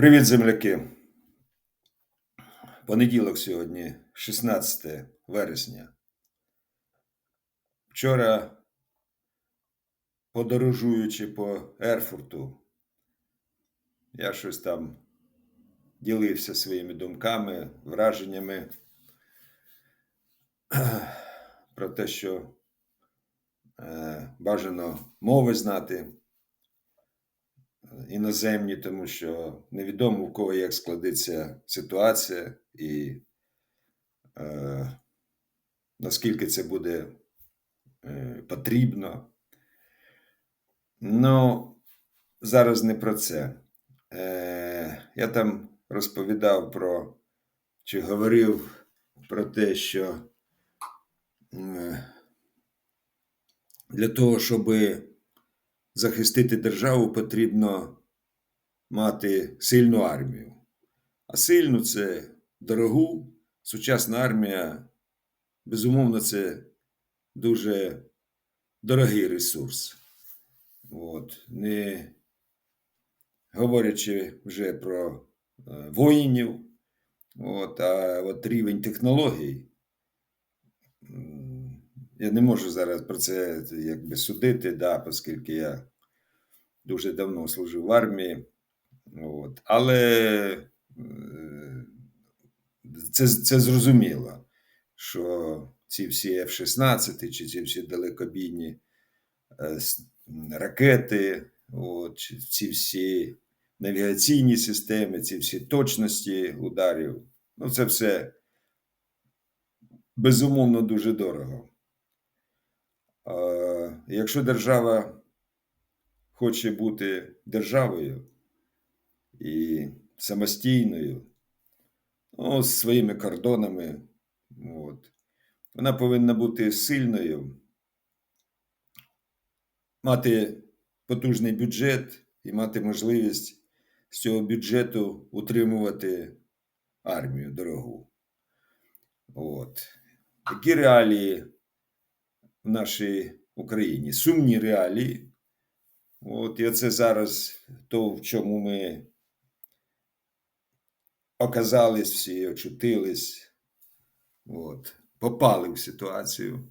Привіт, земляки. Понеділок сьогодні, 16 вересня. Вчора, подорожуючи по Ерфурту, я щось там ділився своїми думками, враженнями про те, що е, бажано мови знати іноземні, тому що невідомо в кого як складеться ситуація і е, наскільки це буде е, потрібно. Ну, зараз не про це. Е, я там розповідав про чи говорив про те, що е, для того, щоби захистити державу, потрібно мати сильну армію. А сильну це дорогу, сучасна армія, безумовно, це дуже дорогий ресурс. От. Не говорячи вже про е, воїнів, от, а от рівень технологій. Я не можу зараз про це якби судити, да, оскільки я дуже давно служив в армії. От. Але е, це це зрозуміло, що ці всі F-16 чи ці всі далекобійні е, ракети, от, ці всі навігаційні системи, ці всі точності ударів, ну це все безумовно дуже дорого. Якщо держава хоче бути державою і самостійною, ну, з своїми кордонами, от, вона повинна бути сильною, мати потужний бюджет і мати можливість з цього бюджету утримувати армію дорогу. От. Такі реалії в нашій Україні. Сумні реалії. От і це зараз то, в чому ми оказались всі, очутились, от, попали в ситуацію.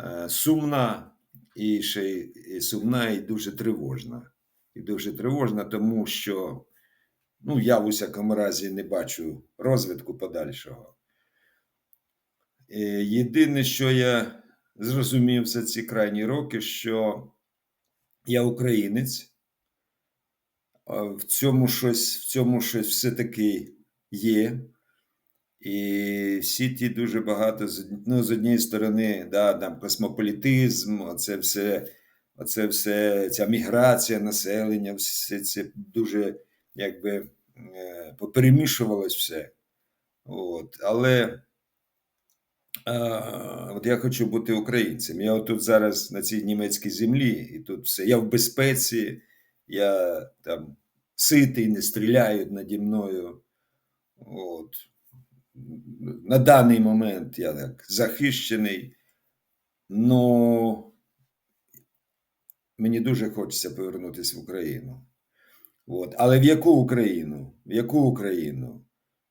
Е, сумна і ще і сумна, і дуже тривожна. І дуже тривожна, тому що ну, я в усякому разі не бачу розвитку подальшого. Е, єдине, що я зрозумів за ці крайні роки, що я українець, в цьому щось в цьому щось все-таки є. І всі ті дуже багато ну, з однієї сторони, да, там космополітизм, оце все, оце все, ця міграція населення, все це дуже якби е, поперемішувалось все. От. Але От я хочу бути українцем. Я тут зараз на цій німецькій землі, і тут все. Я в безпеці, я там ситий, не стріляють наді мною. От. На даний момент я так захищений, Ну мені дуже хочеться повернутися в Україну. От. Але в яку Україну? В яку Україну?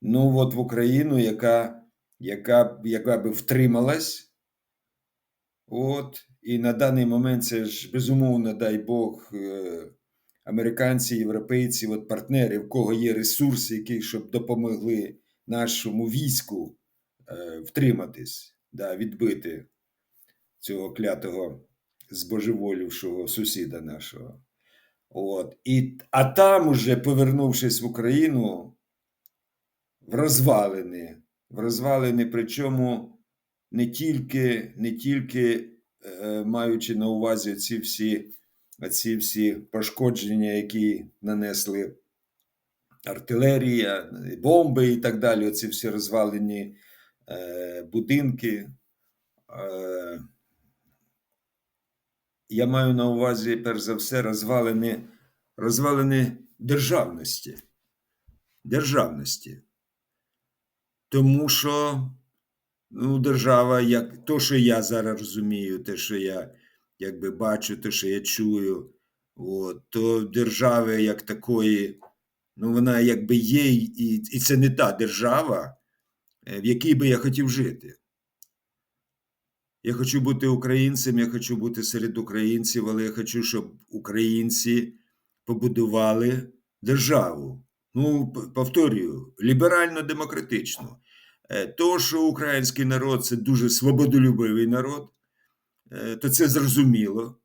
Ну, от в Україну, яка яка яка би втрималась. От, І на даний момент це ж безумовно, дай Бог, е, американці, європейці, от партнери, в кого є ресурси, які щоб допомогли нашому війську е, втриматись, да, відбити цього клятого збожеволівшого сусіда нашого. От. І, А там, уже повернувшись в Україну, в розвалини в розвалини, причому не тільки не тільки е, маючи на увазі ці всі ці всі пошкодження, які нанесли артилерія, бомби і так далі, оці всі розвалені е, будинки. Е, я маю на увазі, перш за все, розвалені, розвалені державності. Державності. Тому що ну, держава, як то, що я зараз розумію, те, що я якби бачу, те, що я чую, от, то держави як такої ну вона якби є, і, і це не та держава, е, в якій би я хотів жити. Я хочу бути українцем, я хочу бути серед українців, але я хочу, щоб українці побудували державу. Ну, повторюю, ліберально-демократичну. Е, То, що український народ це дуже свободолюбивий народ, е, то це зрозуміло.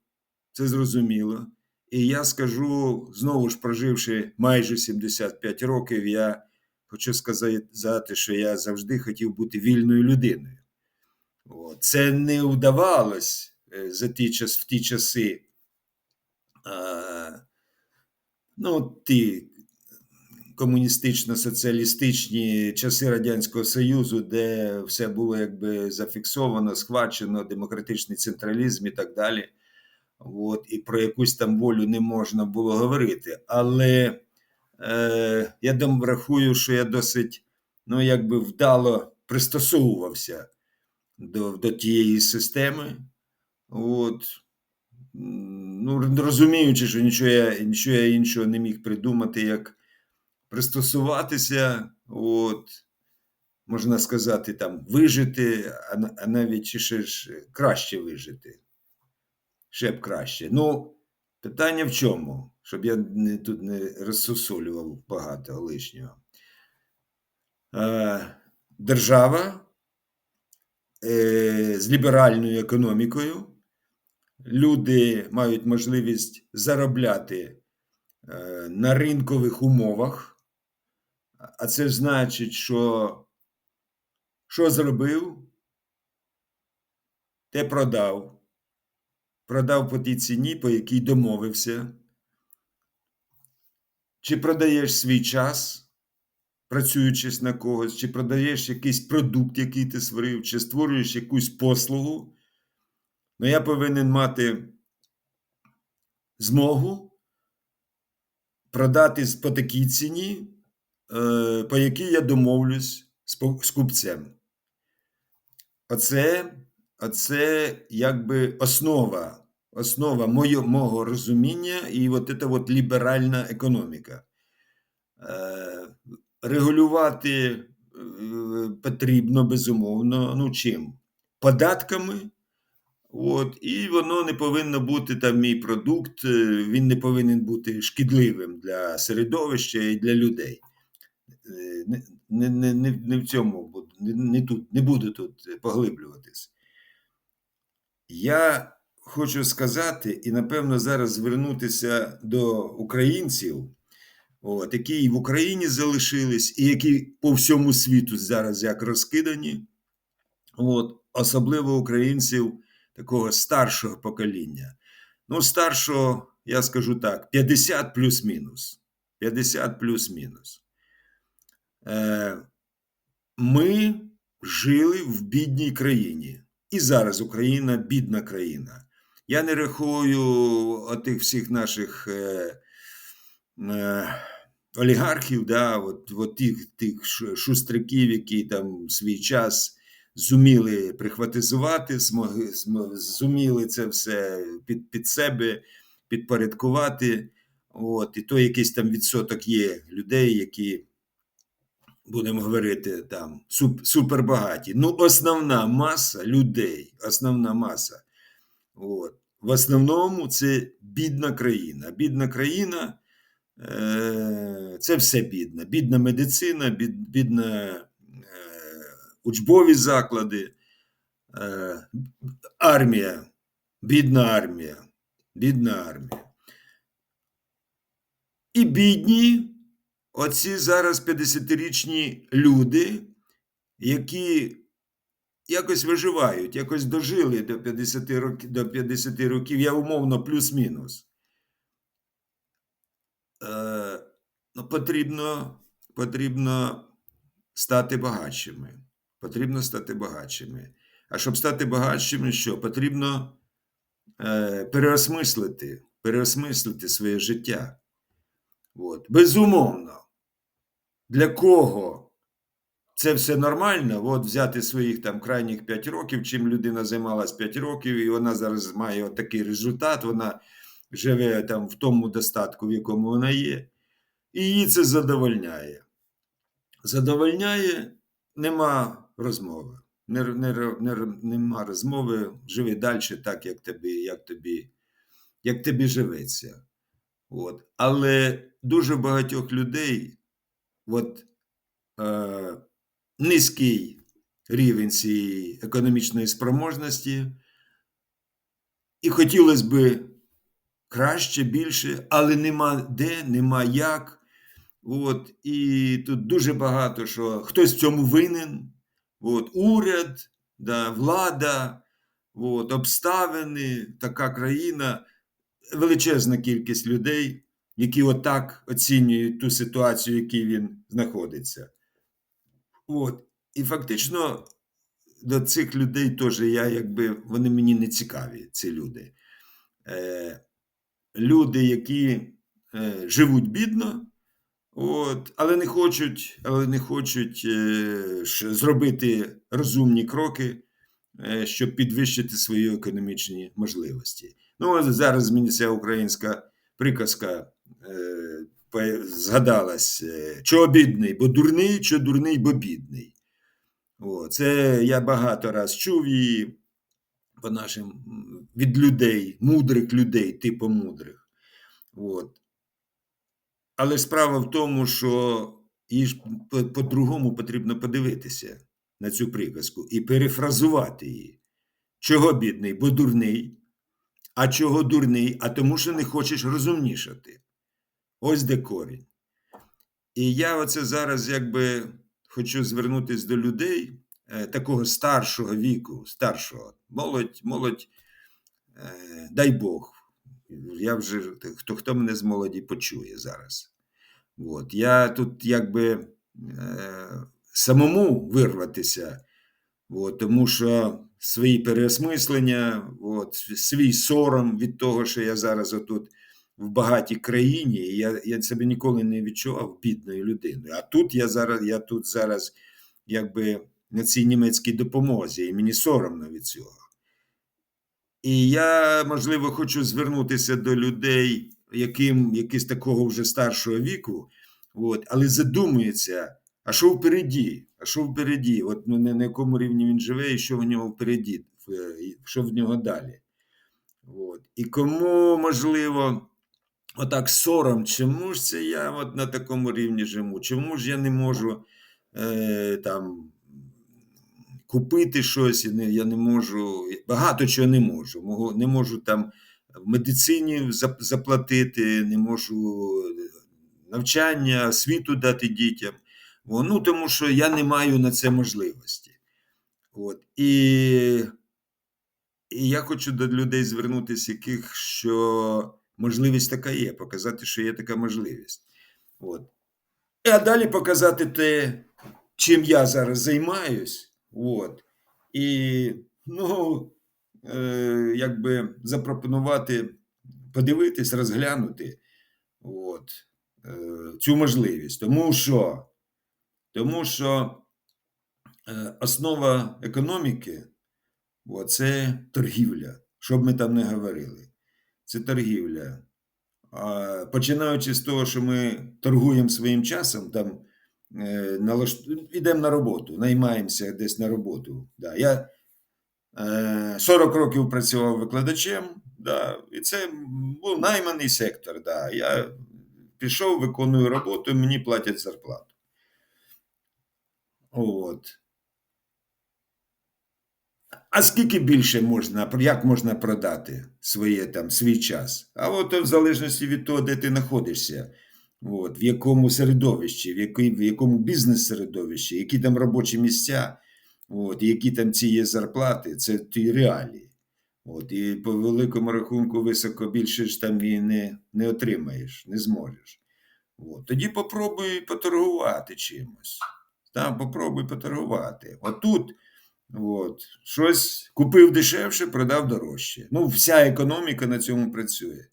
Це зрозуміло. І я скажу, знову ж проживши майже 75 років, я хочу сказати, що я завжди хотів бути вільною людиною. Це не вдавалось е, за ті час, в ті часи. Ну, ті комуністично-соціалістичні часи Радянського Союзу, де все було якби зафіксовано, схвачено, демократичний централізм і так далі. От, і про якусь там волю не можна було говорити. Але е, я дам рахую, що я досить ну, якби вдало пристосовувався до, до тієї системи. От. Ну, розуміючи, що нічого я, нічого я іншого не міг придумати, як пристосуватися, от, можна сказати, там, вижити, а, на- а навіть ще ж краще вижити. Ще б краще. Ну, питання в чому? Щоб я не, тут не розсусолював багато лишнього. Е, держава е, з ліберальною економікою. Люди мають можливість заробляти е, на ринкових умовах, а це значить, що що зробив, те продав. Продав по тій ціні, по якій домовився. Чи продаєш свій час, працюючись на когось, чи продаєш якийсь продукт, який ти створив, чи створюєш якусь послугу. Ну, я повинен мати змогу продати по такій ціні, по якій я домовлюсь з купцем. Оце, оце якби основа, основа моє, мого розуміння і от це от ліберальна економіка. Е, регулювати е, потрібно безумовно. Ну чим? Податками. От, і воно не повинно бути там мій продукт, е, він не повинен бути шкідливим для середовища і для людей. Не, не, не, не, в цьому не, не тут, не буду тут поглиблюватись. Я хочу сказати, і напевно зараз звернутися до українців, от, які і в Україні залишились, і які по всьому світу зараз як розкидані, от, особливо українців такого старшого покоління. Ну, старшого, я скажу так, 50 плюс-мінус. 50 плюс-мінус. Е, ми жили в бідній країні. І зараз Україна бідна країна. Я не рахую отих всіх наших е, е, олігархів, да, от, от тих, тих шустриків, які там свій час зуміли прихватизувати, змогли, змо- зуміли це все під, під себе підпорядкувати. От, і то якийсь там відсоток є людей, які, будемо говорити, там суп, супербагаті. Ну, основна маса людей, основна маса. От, в основному це бідна країна. Бідна країна е, це все бідна. Бідна медицина, бід, бідна е, учбові заклади, е, армія, бідна армія, бідна армія. І бідні, оці зараз 50-річні люди, які якось виживають, якось дожили до 50 років, до 50 років, я умовно плюс-мінус. Е, ну, потрібно, потрібно стати багатшими. Потрібно стати багатшими. А щоб стати багатшими, що? Потрібно е, переосмислити, переосмислити своє життя. От. Безумовно, для кого це все нормально, от взяти своїх там крайніх 5 років, чим людина займалась 5 років, і вона зараз має такий результат, вона живе там в тому достатку, в якому вона є. І її це задовольняє. Задовольняє, нема розмови. Не, не, не, нема розмови, живи далі так, як тобі, як тобі, як тобі живеться. От. Але дуже багатьох людей от, е, низький рівень цієї економічної спроможності, і хотілося би краще, більше, але нема де, нема як. От, і тут дуже багато що хтось в цьому винен. От, уряд, да, влада, от, обставини, така країна, величезна кількість людей, які отак оцінюють ту ситуацію, в якій він знаходиться. От. І фактично до цих людей теж я, якби вони мені не цікаві, ці люди. Е, Люди, які е, живуть бідно. От, але не хочуть, але не хочуть е, зробити розумні кроки, е, щоб підвищити свої економічні можливості. Ну, зараз ця українська приказка згадалась: е, чого бідний, бо дурний, що дурний, бо бідний. О, це я багато раз чув її по нашим від людей, мудрих людей, типу мудрих. От. Але справа в тому, що їй ж по-другому потрібно подивитися на цю приказку і перефразувати її. Чого бідний, бо дурний, а чого дурний, а тому, що не хочеш розумнішати. Ось де корінь. І я оце зараз якби хочу звернутися до людей е, такого старшого віку, старшого, молодь, молодь, е, дай Бог. Я вже хто хто мене з молоді почує зараз. От. Я тут якби е, самому вирватися, от, тому що свої переосмислення, от, свій сором від того, що я зараз отут в багатій країні, я я себе ніколи не відчував бідною людиною. А тут я зараз я тут зараз якби на цій німецькій допомозі, і мені соромно від цього. І я, можливо, хочу звернутися до людей, яким якийсь такого вже старшого віку, от, але задумується, а що впереді? А що впереді? От ну, на якому рівні він живе, і що в нього впереді, що в нього далі. От. І кому, можливо, отак сором, чому ж це я от на такому рівні живу? Чому ж я не можу е, там купити щось, я не можу, багато чого не можу. Не можу там в медицині заплатити, не можу навчання, освіту дати дітям. Ну, Тому що я не маю на це можливості. От. І і я хочу до людей звернутися, яких що можливість така є, показати, що є така можливість. От. А далі показати те, чим я зараз займаюсь. От. І, ну, е, якби запропонувати, подивитись, розглянути от, е, цю можливість. Тому що, тому що е, основа економіки от, це торгівля. Що б ми там не говорили. Це торгівля. А, Починаючи з того, що ми торгуємо своїм часом, там Е, налаш... Йдемо на роботу, наймаємося десь на роботу. Да. Я е, 40 років працював викладачем, да, і це був найманий сектор. Да. Я пішов, виконую роботу, мені платять зарплату. От. А скільки більше можна, як можна продати своє, там, свій час? А от в залежності від того, де ти знаходишся. От, в якому середовищі, в, який, в якому бізнес-середовищі, які там робочі місця, от, які там ці є зарплати, це ті реалії. От, І по великому рахунку високо більше ж там і не не отримаєш, не зможеш. От. Тоді попробуй поторгувати чимось. Там попробуй поторгувати. Отут от, щось купив дешевше, продав дорожче. Ну, вся економіка на цьому працює.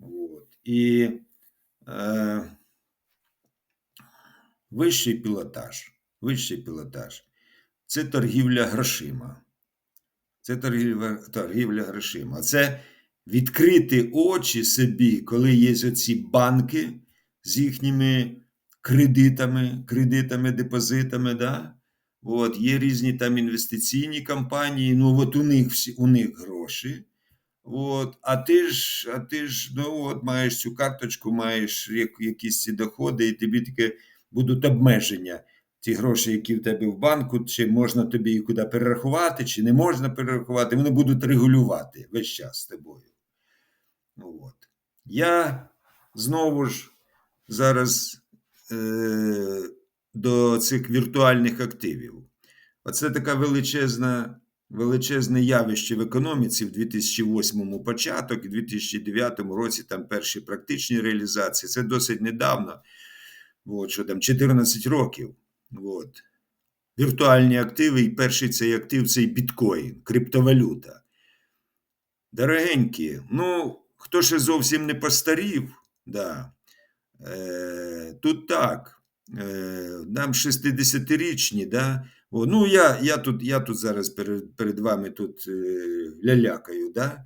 От. І Е, вищий пілотаж. Вищий пілотаж це торгівля грошима. Це торгівля торгівля грошима. Це відкрити очі собі, коли є оці банки з їхніми кредитами, кредитами, депозитами. Да? От, є різні там інвестиційні компанії, ну от у них всі у них гроші. От, а ти ж, а ти ж ну, от, маєш цю карточку, маєш як, якісь ці доходи, і тобі таке будуть обмеження. Ті гроші, які в тебе в банку, чи можна тобі їх куди перерахувати, чи не можна перерахувати, вони будуть регулювати весь час з тобою. Ну, от. Я знову ж зараз е, до цих віртуальних активів. Оце така величезна, величезне явище в економіці в 2008 початок, і в 2009 році там перші практичні реалізації. Це досить недавно, от, що там 14 років. От. Віртуальні активи, і перший цей актив це біткоін, криптовалюта. Дорогенькі, ну, хто ще зовсім не постарів, да, е, тут так, нам 60-річні, да, о, ну, я, я, тут, я тут зараз перед, перед вами тут е, лялякаю, да?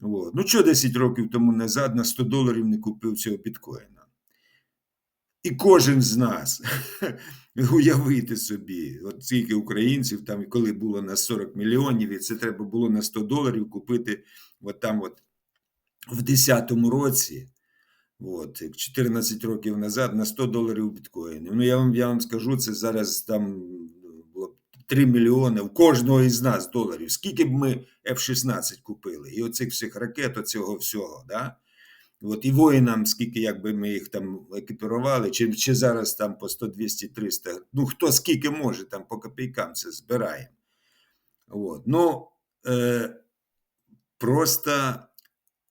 От. Ну, що 10 років тому назад на 100 доларів не купив цього біткоїна? І кожен з нас уявити собі, от скільки українців там, коли було на 40 мільйонів, і це треба було на 100 доларів купити от там от в 10-му році, от, 14 років назад, на 100 доларів біткоїнів. Ну, я вам, я вам скажу, це зараз там було 3 мільйони в кожного із нас доларів. Скільки б ми F-16 купили? І оцих всіх ракет, оцього всього, да? От і воїнам, скільки якби ми їх там екіпірували, чи чи зараз там по 100, 200, 300, ну хто скільки може, там по копійкам це збираємо. От. Ну, е, просто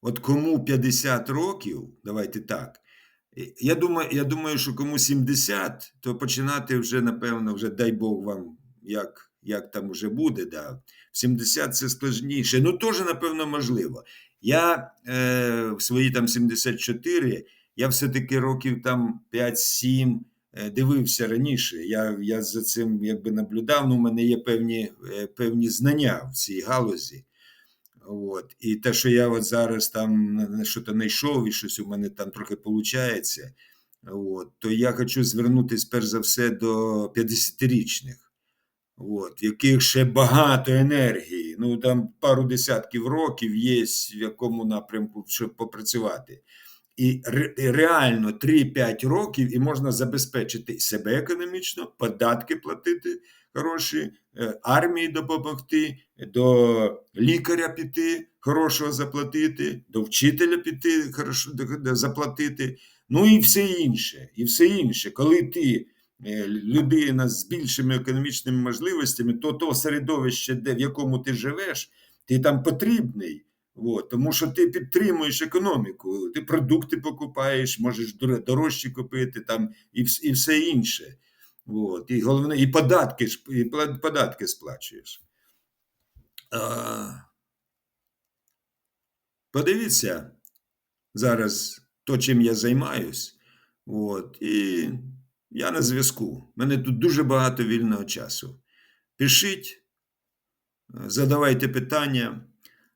от кому 50 років, давайте так. Я думаю, я думаю, що кому 70, то починати вже, напевно, вже дай Бог вам, як як там вже буде. да. В 70 це складніше. Ну, теж, напевно, можливо. Я е, в свої там 74, я все-таки років там 5-7 е, дивився раніше. Я я за цим якби наблюдав, ну, у мене є певні е, певні знання в цій галузі. От. І те, що я от зараз там на що то знайшов, і щось у мене там трохи виходить, от, то я хочу звернутися перш за все до 50-річних от, в яких ще багато енергії. Ну там пару десятків років є, в якому напрямку щоб попрацювати. І реально 3-5 років і можна забезпечити себе економічно, податки платити хороші, е, армії допомогти, до лікаря піти, хорошого заплатити, до вчителя піти, хорошо заплатити. Ну і все інше. І все інше. Коли ти Е, людина з більшими економічними можливостями, то то середовище, де в якому ти живеш, ти там потрібний. От, тому що ти підтримуєш економіку, ти продукти покупаєш, можеш дорожчі купити там і і все інше. От, І головне, і податки і податки сплачуєш. А, Подивіться зараз то, чим я займаюсь. От, і я на зв'язку. Мене тут дуже багато вільного часу. Пишіть, задавайте питання.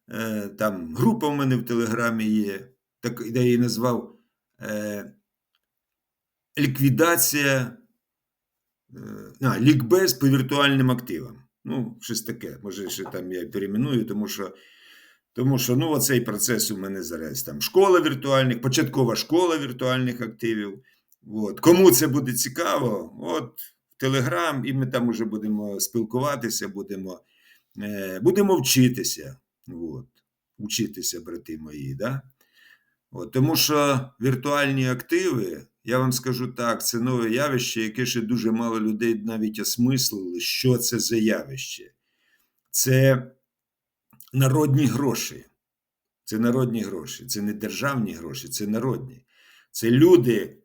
Е, там група в мене в Телеграмі є, так, я її назвав е, Ліквідація а, лікбез по віртуальним активам. Ну, щось таке. Може, ще там я перейменую, тому що тому що ну, оцей процес у мене зараз там школа віртуальних, початкова школа віртуальних активів. От. Кому це буде цікаво, от в Телеграм, і ми там вже будемо спілкуватися, будемо е, будемо вчитися. От. Вчитися, брати мої. Да? От, Тому що віртуальні активи, я вам скажу так, це нове явище, яке ще дуже мало людей навіть осмислили, що це за явище. Це народні гроші. Це народні гроші, це не державні гроші, це народні. Це люди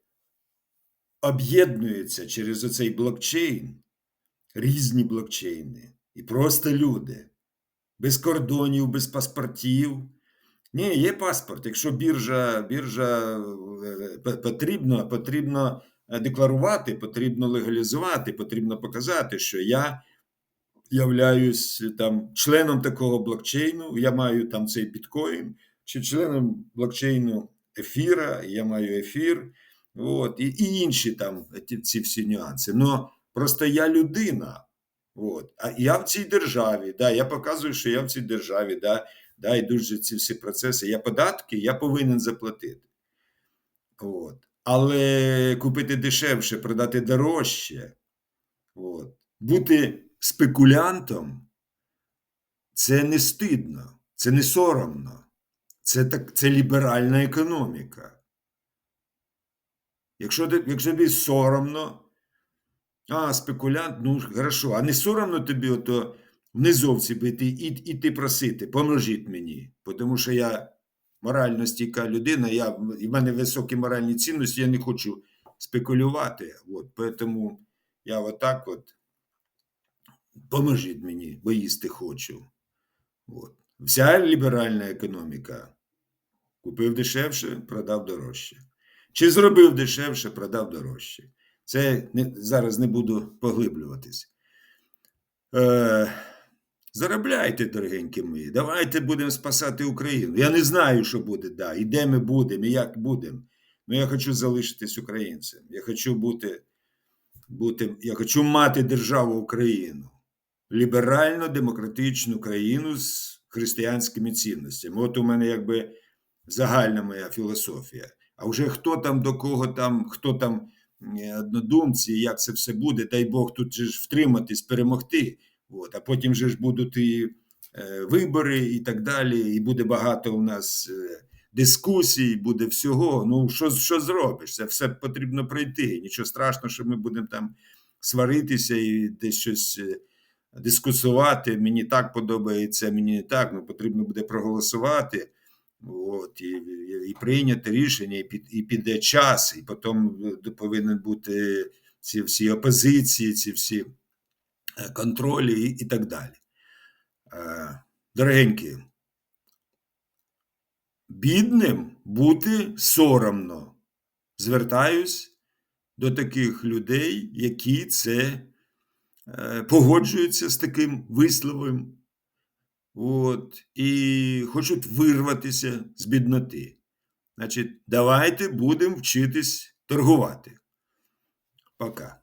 об'єднуються через оцей блокчейн, різні блокчейни, і просто люди, без кордонів, без паспортів. Ні, є паспорт. Якщо біржа біржа е, потрібно, потрібно декларувати, потрібно легалізувати, потрібно показати, що я являюсь там членом такого блокчейну, я маю там цей біткоін, чи членом блокчейну ефіра, я маю ефір. От, і, і інші там ці всі нюанси. Но просто я людина. От, а я в цій державі, да, я показую, що я в цій державі, да, да, йдуть же ці всі процеси. Я податки я повинен заплатити. От. Але купити дешевше, продати дорожче, от. бути спекулянтом це не стидно, це не соромно. Це, так, це ліберальна економіка. Якщо, якщо тобі соромно, а, спекулянт, ну хорошо, а не соромно тобі ото в низовці бити і, іти просити, поможіть мені, тому що я морально стійка людина, я, і в мене високі моральні цінності, я не хочу спекулювати. От, тому я отак от поможіть мені, бо їсти хочу. От. Вся ліберальна економіка. Купив дешевше, продав дорожче. Чи зробив дешевше, продав дорожче. Це не, зараз не буду поглиблюватись. Е, заробляйте, дорогенькі мої, давайте будемо спасати Україну. Я не знаю, що буде, да, і де ми будемо, і як будемо. Ну, я хочу залишитись українцем. Я хочу бути, бути я хочу мати державу Україну, ліберально-демократичну країну з християнськими цінностями. От у мене якби загальна моя філософія. А вже хто там до кого там, хто там е, однодумці, як це все буде, дай Бог тут же ж втриматись, перемогти. От, а потім же ж будуть і е, вибори, і так далі, і буде багато у нас е, дискусій, буде всього. Ну, що що зробиш? Це все потрібно пройти. Нічого страшного, що ми будемо там сваритися і десь щось е, дискусувати. Мені так подобається, мені не так. Ну, потрібно буде проголосувати. От, і, і прийняти рішення, і, під, і піде час, і потім повинен бути ці всі опозиції, ці всі контролі і, так далі. Е, Дорогенькі, бідним бути соромно. Звертаюсь до таких людей, які це погоджуються з таким висловом. От, і хочуть вирватися з бідноти. Значить, давайте будемо вчитись торгувати. Пока.